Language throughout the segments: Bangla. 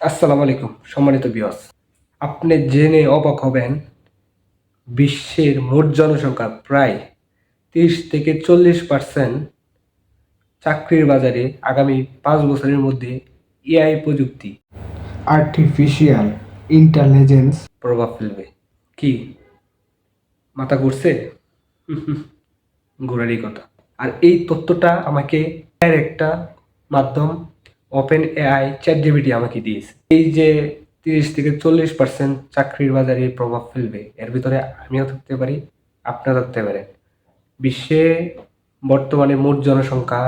আসসালামু আলাইকুম সম্মানিত বিয়স আপনি জেনে অবাক হবেন বিশ্বের মোট জনসংখ্যা প্রায় তিরিশ থেকে চল্লিশ পার্সেন্ট চাকরির বাজারে আগামী পাঁচ বছরের মধ্যে এআই প্রযুক্তি আর্টিফিশিয়াল ইন্টেলিজেন্স প্রভাব ফেলবে। কি? মাথা ঘুরছে? ঘোরারই কথা। আর এই তথ্যটা আমাকে এর একটা মাধ্যম ওপেন এআই চ্যাট জিবিটি আমাকে দিয়েছে। এই যে তিরিশ থেকে চল্লিশ পার্সেন্ট চাকরির বাজারে প্রভাব ফেলবে, এর ভিতরে আমিও থাকতে পারি আপনিও থাকতে পারেন। বিশ্বে বর্তমানে মোট জনসংখ্যা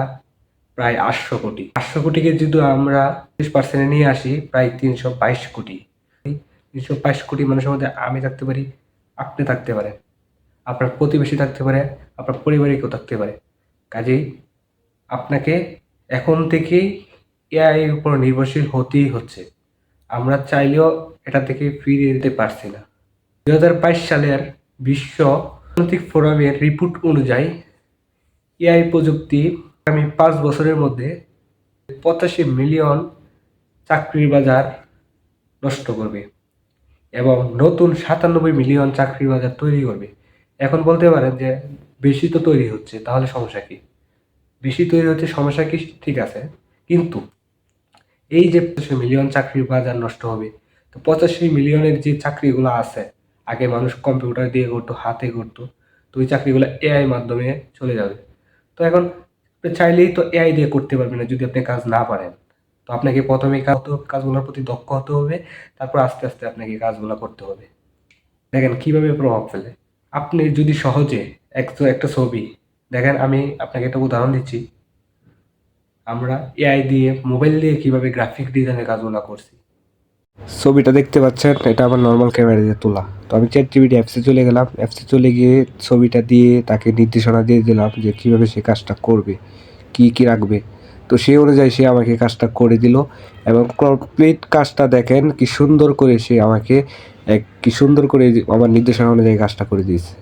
প্রায় আটশো কোটি। আটশো কোটিকে যদি আমরা তিরিশ পার্সেন্টে নিয়ে আসি, প্রায় তিনশো বাইশ কোটি। তিনশো বাইশ কোটি মানুষের মধ্যে আমি থাকতে পারি, আপনি থাকতে পারেন। আপনার প্রতিবেশী থাকতে পারে, আপনার পরিবারে কেউ থাকতে পারে। কাজেই আপনাকে এখন থেকেই এআই উপর নির্ভরশীল হতেই হচ্ছে। আমরা চাইলেও এটা থেকে ফিরে যেতে পারছি না। দু হাজার বাইশ সালের বিশ্ব অর্থনৈতিক ফোরামের রিপোর্ট অনুযায়ী এআই প্রযুক্তি আগামী পাঁচ বছরের মধ্যে পঁচাশি মিলিয়ন চাকরির বাজার নষ্ট করবে এবং নতুন সাতানব্বই মিলিয়ন চাকরির বাজার তৈরি করবে। এখন বলতে পারেন যে বেশি তো তৈরি হচ্ছে, তাহলে সমস্যা কি? বেশি তৈরি হচ্ছে, সমস্যা কি? ঠিক আছে। কিন্তু এই যে পঁচাশি মিলিয়ন চাকরির বাজার নষ্ট হবে, তো পঁচাশি মিলিয়নের যে চাকরিগুলো আছে, আগে মানুষ কম্পিউটার দিয়ে করতো, হাতে করতো, তো ওই চাকরিগুলো এআই মাধ্যমে চলে যাবে। তো এখন চাইলেই তো এআই দিয়ে করতে পারবেন না যদি আপনি কাজ না পারেন। তো আপনাকে প্রথমে কাজ কাজগুলোর প্রতি দক্ষ হতে হবে, তারপর আস্তে আস্তে আপনাকে কাজগুলো করতে হবে। দেখেন কীভাবে প্রভাব ফেলে। আপনি যদি সহজে একটা একটা ছবি, দেখেন আমি আপনাকে একটা উদাহরণ দিচ্ছি। আমরা এআই দিয়ে মোবাইল দিয়ে কীভাবে গ্রাফিক ডিজাইনের কাজগুলো করছি। ছবিটা দেখতে পাচ্ছেন, এটা আমার নর্মাল ক্যামেরা দিয়ে তোলা। তো আমি চ্যাট জিবিটি অ্যাপসে চলে গেলাম অ্যাপসে চলে গিয়ে ছবিটা দিয়ে তাকে নির্দেশনা দিয়ে দিলাম যে কীভাবে সে কাজটা করবে, কি কি রাখবে। তো সেই অনুযায়ী সে আমাকে কাজটা করে দিল এবং কমপ্লিট কাজটা দেখেন কি সুন্দর করে সে আমাকে এক, কি সুন্দর করে আমার নির্দেশনা অনুযায়ী কাজটা করে দিয়েছে।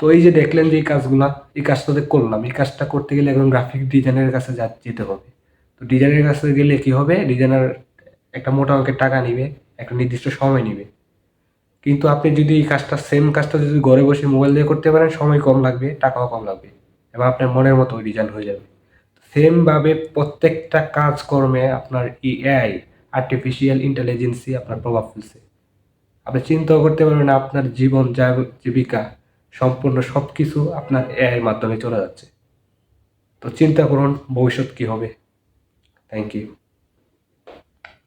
তো এই যে দেখলেন যে এই কাজগুলা, এই কাজটা যে করলাম, এই কাজটা করতে গেলে এখন গ্রাফিক ডিজাইনের কাছে যেতে হবে। তো ডিজাইনের কাছে গেলে কি হবে? ডিজাইনার একটা মোটা অঙ্কের টাকা নিবে, একটা নির্দিষ্ট সময় নিবে। কিন্তু আপনি যদি এই কাজটা সেম কাজটা যদি ঘরে বসে মোবাইল দিয়ে করতে পারেন, সময় কম লাগবে, টাকাও কম লাগবে, এবং আপনার মনের মতো ডিজাইন হয়ে যাবে। সেমভাবে প্রত্যেকটা কাজকর্মে আপনার এআই আর্টিফিশিয়াল ইন্টেলিজেন্সি আপনার প্রভাব ফেলছে। আপনি চিন্তাও করতে পারবেন আপনার জীবন জীবিকা সম্পূর্ণ সব কিছু আপনার এআইয়ের মাধ্যমে চলে যাচ্ছে। তো চিন্তা করুন, ভবিষ্যৎ কী হবে? Thank you